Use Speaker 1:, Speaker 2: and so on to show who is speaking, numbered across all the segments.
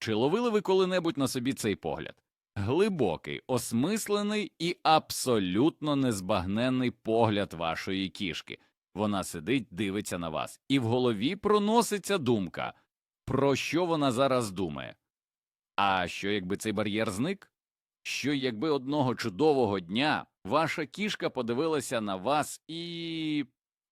Speaker 1: Чи ловили ви коли-небудь на собі цей погляд? Глибокий, осмислений і абсолютно незбагненний погляд вашої кішки. Вона сидить, дивиться на вас, і в голові проноситься думка, про що вона зараз думає. А що якби цей бар'єр зник? Що якби одного чудового дня ваша кішка подивилася на вас і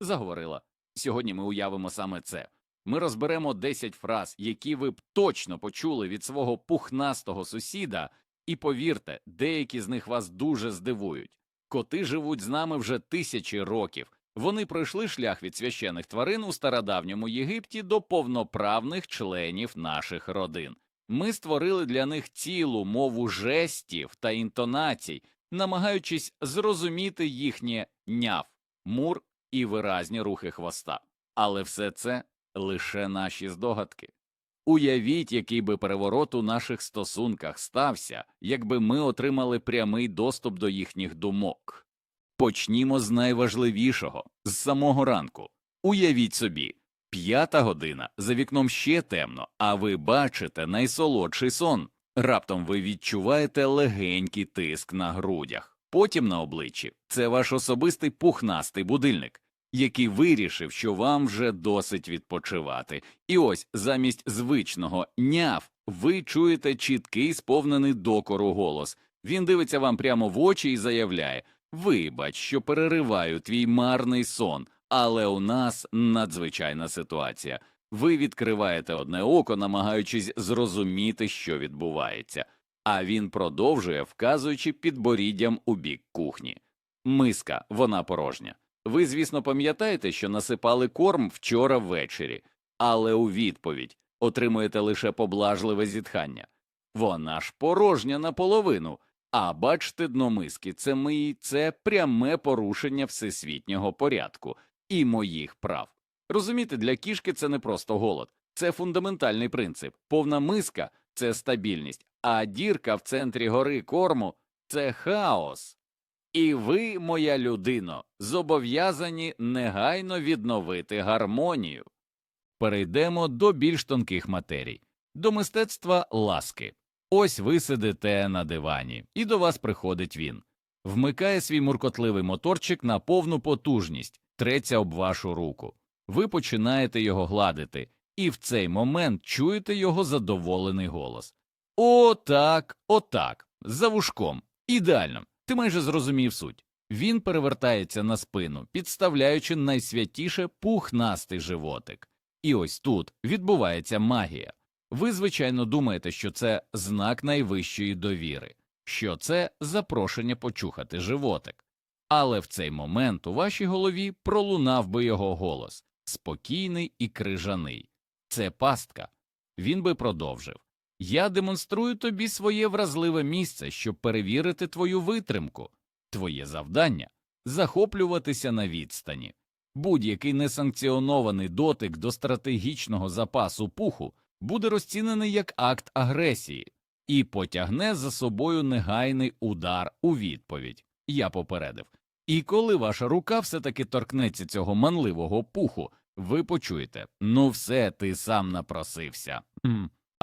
Speaker 1: заговорила. Сьогодні ми уявимо саме це. Ми розберемо 10 фраз, які ви б точно почули від свого пухнастого сусіда, і повірте, деякі з них вас дуже здивують. Коти живуть з нами вже тисячі років. Вони пройшли шлях від священих тварин у стародавньому Єгипті до повноправних членів наших родин. Ми створили для них цілу мову жестів та інтонацій, намагаючись зрозуміти їхнє няв, мур і виразні рухи хвоста. Але все це лише наші здогадки. Уявіть, який би переворот у наших стосунках стався, якби ми отримали прямий доступ до їхніх думок. Почнімо з найважливішого з самого ранку. Уявіть собі, п'ята година, за вікном ще темно, а ви бачите найсолодший сон. Раптом ви відчуваєте легенький тиск на грудях, потім на обличчі. Це ваш особистий пухнастий будильник, який вирішив, що вам вже досить відпочивати. І ось замість звичного няв ви чуєте чіткий, сповнений докору голос. Він дивиться вам прямо в очі і заявляє Вибач, що перериваю твій марний сон, але у нас надзвичайна ситуація. Ви відкриваєте одне око, намагаючись зрозуміти, що відбувається, а він продовжує, вказуючи підборіддям у бік кухні. Миска, вона порожня. Ви, звісно, пам'ятаєте, що насипали корм вчора ввечері, але у відповідь отримуєте лише поблажливе зітхання. Вона ж порожня наполовину. А бачите, дно миски, це мої, це пряме порушення всесвітнього порядку і моїх прав. Розумієте, для кішки це не просто голод, це фундаментальний принцип. Повна миска це стабільність, а дірка в центрі гори корму це хаос. І ви, моя людино, зобов'язані негайно відновити гармонію. Перейдемо до більш тонких матерій, до мистецтва ласки. Ось ви сидите на дивані, і до вас приходить він. Вмикає свій муркотливий моторчик на повну потужність, треться об вашу руку. Ви починаєте його гладити, і в цей момент чуєте його задоволений голос. О, так, отак, за вушком. Ідеально. Ти майже зрозумів суть. Він перевертається на спину, підставляючи найсвятіше пухнастий животик. І ось тут відбувається магія. Ви, звичайно, думаєте, що це знак найвищої довіри, що це запрошення почухати животик. Але в цей момент у вашій голові пролунав би його голос спокійний і крижаний. Це пастка. Він би продовжив Я демонструю тобі своє вразливе місце, щоб перевірити твою витримку, твоє завдання захоплюватися на відстані. Будь-який несанкціонований дотик до стратегічного запасу пуху буде розцінений як акт агресії і потягне за собою негайний удар у відповідь. Я попередив. І коли ваша рука все таки торкнеться цього манливого пуху, ви почуєте ну все, ти сам напросився.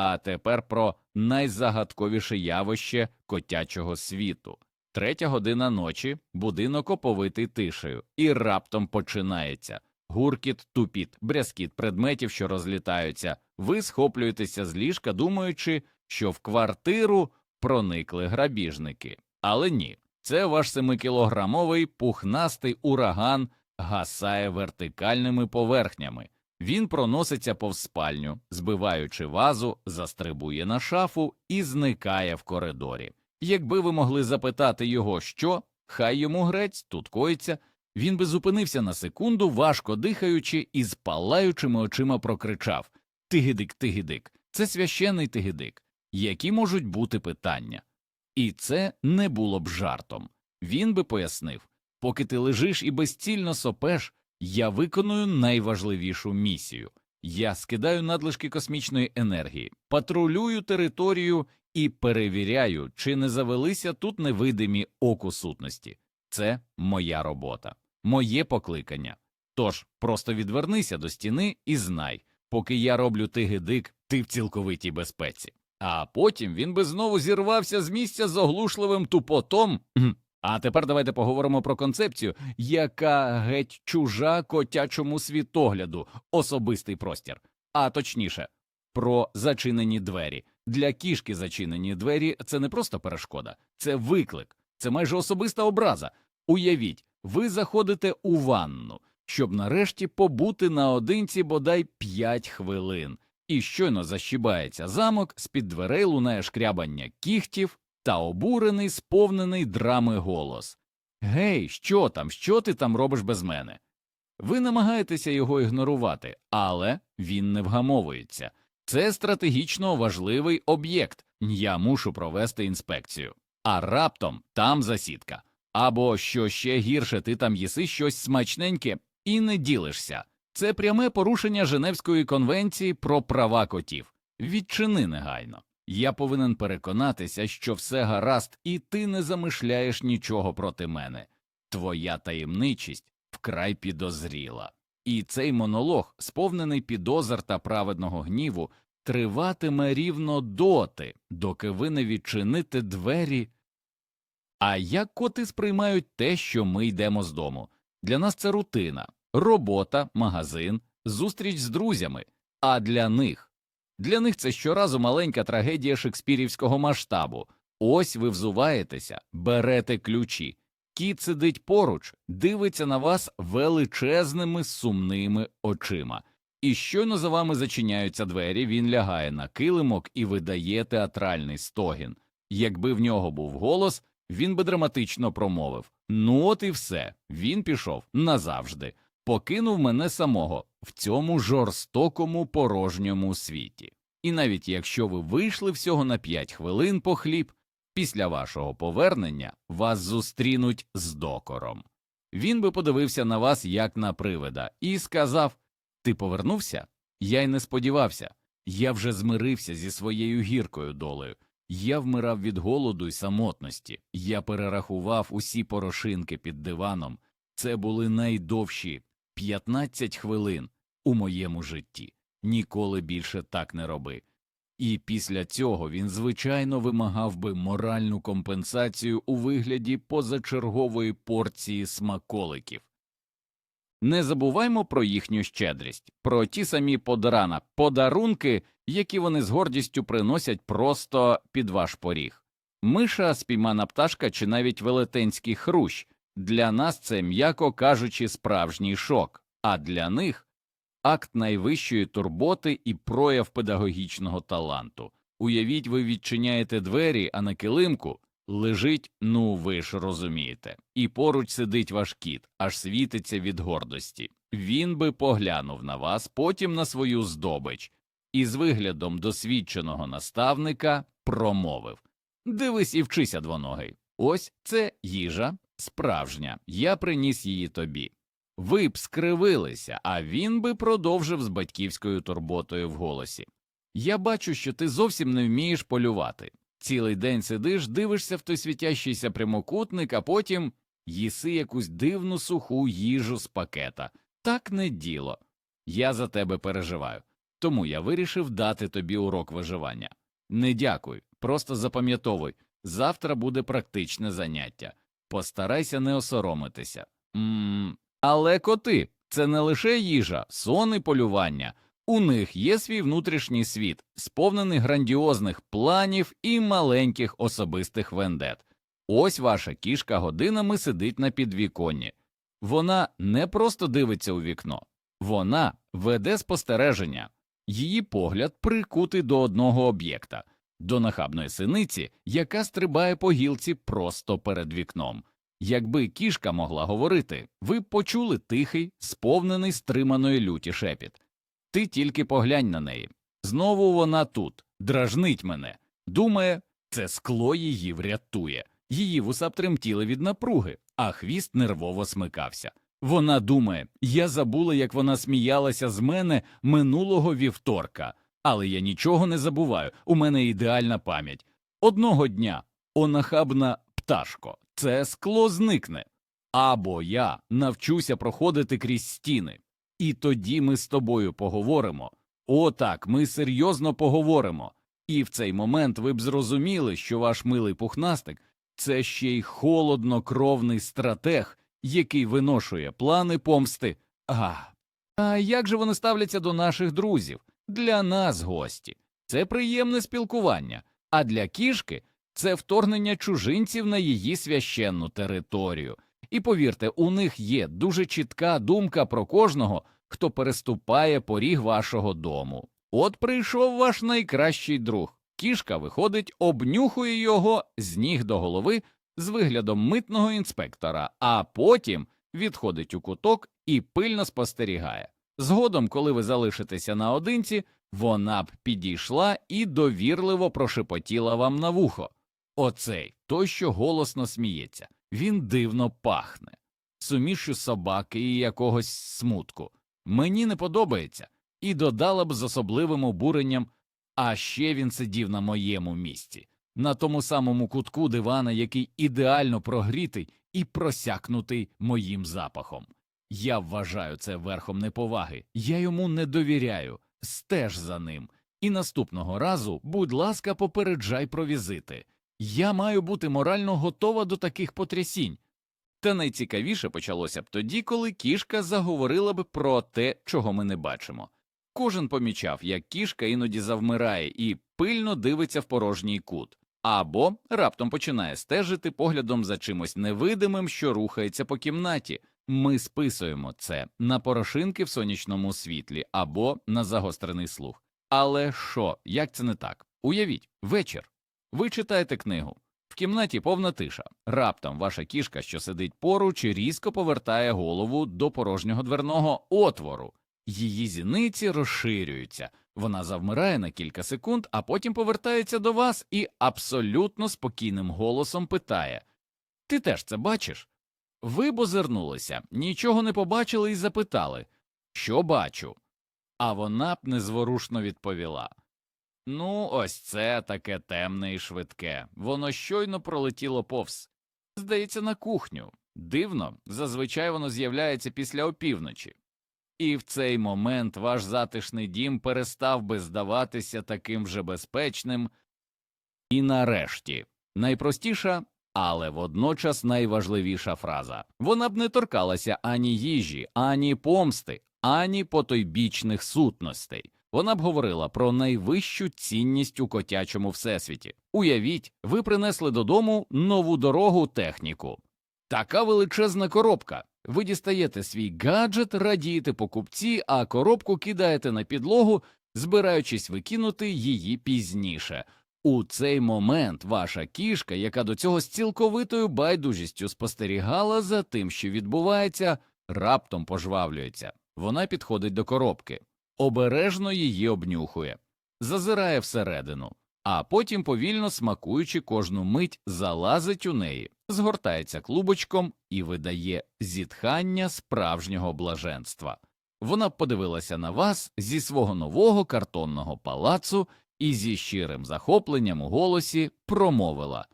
Speaker 1: А тепер про найзагадковіше явище котячого світу. Третя година ночі, будинок оповитий тишею, і раптом починається гуркіт, тупіт, брязкіт предметів, що розлітаються. Ви схоплюєтеся з ліжка, думаючи, що в квартиру проникли грабіжники. Але ні, це ваш семикілограмовий пухнастий ураган гасає вертикальними поверхнями. Він проноситься повз спальню, збиваючи вазу, застрибує на шафу і зникає в коридорі. Якби ви могли запитати його, що, хай йому грець, тут коїться, він би зупинився на секунду, важко дихаючи, і з палаючими очима прокричав Тигидик, тигидик, це священий тигидик. Які можуть бути питання? І це не було б жартом. Він би пояснив поки ти лежиш і безцільно сопеш, я виконую найважливішу місію. Я скидаю надлишки космічної енергії, патрулюю територію і перевіряю, чи не завелися тут невидимі оку сутності. Це моя робота, моє покликання. Тож просто відвернися до стіни і знай, поки я роблю тигидик, ти в цілковитій безпеці. А потім він би знову зірвався з місця з оглушливим тупотом. А тепер давайте поговоримо про концепцію, яка геть чужа котячому світогляду, особистий простір, а точніше, про зачинені двері. Для кішки зачинені двері це не просто перешкода, це виклик, це майже особиста образа. Уявіть, ви заходите у ванну, щоб нарешті побути наодинці бодай 5 хвилин, і щойно защібається замок, з-під дверей лунає шкрябання кігтів та обурений, сповнений драми голос. Гей, що там, що ти там робиш без мене? Ви намагаєтеся його ігнорувати, але він не вгамовується. Це стратегічно важливий об'єкт. Я мушу провести інспекцію. А раптом там засідка. Або що ще гірше, ти там їси щось смачненьке і не ділишся. Це пряме порушення Женевської конвенції про права котів. Відчини негайно. Я повинен переконатися, що все гаразд, і ти не замишляєш нічого проти мене. Твоя таємничість вкрай підозріла. І цей монолог, сповнений підозр та праведного гніву, триватиме рівно доти, доки ви не відчините двері. А як коти сприймають те, що ми йдемо з дому? Для нас це рутина, робота, магазин, зустріч з друзями. А для них для них це щоразу маленька трагедія шекспірівського масштабу. Ось ви взуваєтеся, берете ключі. Кіт сидить поруч, дивиться на вас величезними сумними очима. І щойно за вами зачиняються двері, він лягає на килимок і видає театральний стогін. Якби в нього був голос, він би драматично промовив Ну, от і все. Він пішов назавжди, покинув мене самого в цьому жорстокому порожньому світі. І навіть якщо ви вийшли всього на п'ять хвилин по хліб, після вашого повернення вас зустрінуть з докором. Він би подивився на вас як на привида і сказав Ти повернувся? Я й не сподівався. Я вже змирився зі своєю гіркою долею. Я вмирав від голоду й самотності. Я перерахував усі порошинки під диваном. Це були найдовші 15 хвилин у моєму житті. Ніколи більше так не роби. І після цього він, звичайно, вимагав би моральну компенсацію у вигляді позачергової порції смаколиків. Не забуваймо про їхню щедрість, про ті самі подрана подарунки, які вони з гордістю приносять просто під ваш поріг. Миша, спіймана пташка чи навіть велетенський хрущ для нас це, м'яко кажучи, справжній шок, а для них акт найвищої турботи і прояв педагогічного таланту. Уявіть, ви відчиняєте двері, а на килимку лежить, ну ви ж розумієте, і поруч сидить ваш кіт, аж світиться від гордості. Він би поглянув на вас, потім на свою здобич, і з виглядом досвідченого наставника промовив Дивись і вчися двоногий. Ось це їжа справжня, я приніс її тобі. Ви б скривилися, а він би продовжив з батьківською турботою в голосі. Я бачу, що ти зовсім не вмієш полювати. Цілий день сидиш, дивишся в той світящийся прямокутник, а потім їси якусь дивну суху їжу з пакета. Так не діло. Я за тебе переживаю. Тому я вирішив дати тобі урок виживання. Не дякуй, просто запам'ятовуй завтра буде практичне заняття. Постарайся не осоромитися. Але коти це не лише їжа, сон і полювання. У них є свій внутрішній світ, сповнений грандіозних планів і маленьких особистих вендет. Ось ваша кішка годинами сидить на підвіконні. Вона не просто дивиться у вікно, вона веде спостереження. Її погляд прикутий до одного об'єкта, до нахабної синиці, яка стрибає по гілці просто перед вікном. Якби кішка могла говорити, ви б почули тихий, сповнений стриманої люті шепіт. Ти тільки поглянь на неї. Знову вона тут, дражнить мене. Думає, це скло її врятує. Її вуса тремтіли від напруги, а хвіст нервово смикався. Вона думає, я забула, як вона сміялася з мене минулого вівторка, але я нічого не забуваю, у мене ідеальна пам'ять. Одного дня, о нахабна пташко, це скло зникне. Або я навчуся проходити крізь стіни. І тоді ми з тобою поговоримо. О, так, ми серйозно поговоримо. І в цей момент ви б зрозуміли, що ваш милий пухнастик це ще й холоднокровний стратег, який виношує плани помсти. А, а як же вони ставляться до наших друзів? Для нас гості. Це приємне спілкування, а для кішки це вторгнення чужинців на її священну територію. І повірте, у них є дуже чітка думка про кожного, хто переступає поріг вашого дому. От прийшов ваш найкращий друг. Кішка виходить, обнюхує його з ніг до голови з виглядом митного інспектора, а потім відходить у куток і пильно спостерігає. Згодом, коли ви залишитеся наодинці, вона б підійшла і довірливо прошепотіла вам на вухо. Оцей той, що голосно сміється, він дивно пахне, сумішю собаки і якогось смутку. Мені не подобається, і додала б з особливим обуренням, а ще він сидів на моєму місці, на тому самому кутку дивана, який ідеально прогрітий і просякнутий моїм запахом. Я вважаю це верхом неповаги, я йому не довіряю, стеж за ним. І наступного разу, будь ласка, попереджай про візити. Я маю бути морально готова до таких потрясінь. Та найцікавіше почалося б тоді, коли кішка заговорила б про те, чого ми не бачимо. Кожен помічав, як кішка іноді завмирає і пильно дивиться в порожній кут, або раптом починає стежити поглядом за чимось невидимим, що рухається по кімнаті. Ми списуємо це на порошинки в сонячному світлі або на загострений слух. Але що, як це не так? Уявіть, вечір. Ви читаєте книгу. В кімнаті повна тиша. Раптом ваша кішка, що сидить поруч, різко повертає голову до порожнього дверного отвору. Її зіниці розширюються. Вона завмирає на кілька секунд, а потім повертається до вас і абсолютно спокійним голосом питає Ти теж це бачиш? Ви б озирнулися, нічого не побачили і запитали Що бачу? А вона б незворушно відповіла Ну, ось це таке темне і швидке. Воно щойно пролетіло повз. Здається, на кухню. Дивно, зазвичай воно з'являється після опівночі. І в цей момент ваш затишний дім перестав би здаватися таким же безпечним. І нарешті найпростіша, але водночас найважливіша фраза вона б не торкалася ані їжі, ані помсти, ані потойбічних сутностей. Вона б говорила про найвищу цінність у котячому всесвіті. Уявіть, ви принесли додому нову дорогу техніку. Така величезна коробка. Ви дістаєте свій гаджет, радієте покупці, а коробку кидаєте на підлогу, збираючись викинути її пізніше. У цей момент ваша кішка, яка до цього з цілковитою байдужістю спостерігала за тим, що відбувається, раптом пожвавлюється. Вона підходить до коробки, обережно її обнюхує, зазирає всередину, а потім, повільно смакуючи кожну мить, залазить у неї, згортається клубочком і видає зітхання справжнього блаженства. Вона подивилася на вас зі свого нового картонного палацу і зі щирим захопленням у голосі промовила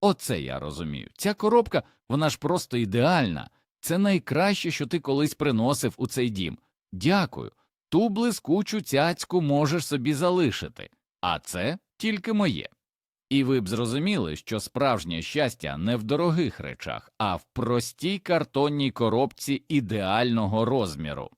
Speaker 1: Оце я розумію. Ця коробка, вона ж просто ідеальна. Це найкраще, що ти колись приносив у цей дім. Дякую. Ту блискучу цяцьку можеш собі залишити, а це тільки моє. І ви б зрозуміли, що справжнє щастя не в дорогих речах, а в простій картонній коробці ідеального розміру.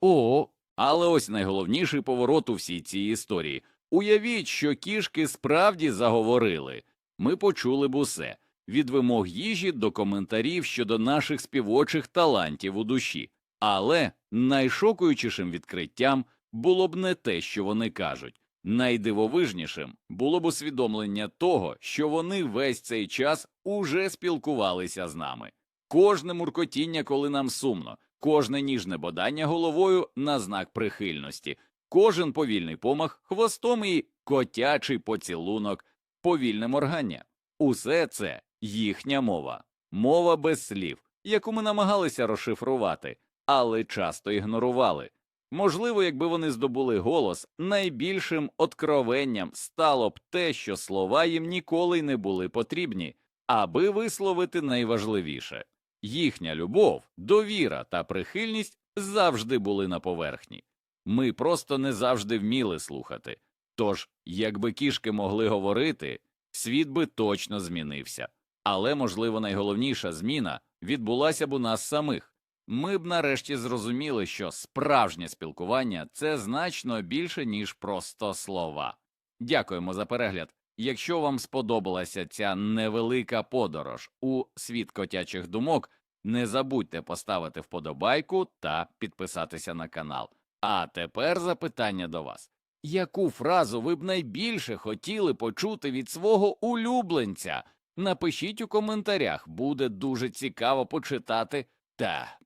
Speaker 1: О, але ось найголовніший поворот у всій цій історії. Уявіть, що кішки справді заговорили. Ми почули б усе від вимог їжі до коментарів щодо наших співочих талантів у душі. Але найшокуючішим відкриттям було б не те, що вони кажуть. Найдивовижнішим було б усвідомлення того, що вони весь цей час уже спілкувалися з нами. Кожне муркотіння, коли нам сумно, кожне ніжне бодання головою на знак прихильності, кожен повільний помах хвостом і котячий поцілунок, повільне моргання. Усе це їхня мова, мова без слів, яку ми намагалися розшифрувати, але часто ігнорували. Можливо, якби вони здобули голос, найбільшим откровенням стало б те, що слова їм ніколи не були потрібні, аби висловити найважливіше їхня любов, довіра та прихильність завжди були на поверхні. Ми просто не завжди вміли слухати. Тож, якби кішки могли говорити, світ би точно змінився. Але, можливо, найголовніша зміна відбулася б у нас самих. Ми б нарешті зрозуміли, що справжнє спілкування це значно більше, ніж просто слова. Дякуємо за перегляд. Якщо вам сподобалася ця невелика подорож у світ котячих думок, не забудьте поставити вподобайку та підписатися на канал. А тепер запитання до вас. Яку фразу ви б найбільше хотіли почути від свого улюбленця? Напишіть у коментарях, буде дуже цікаво почитати та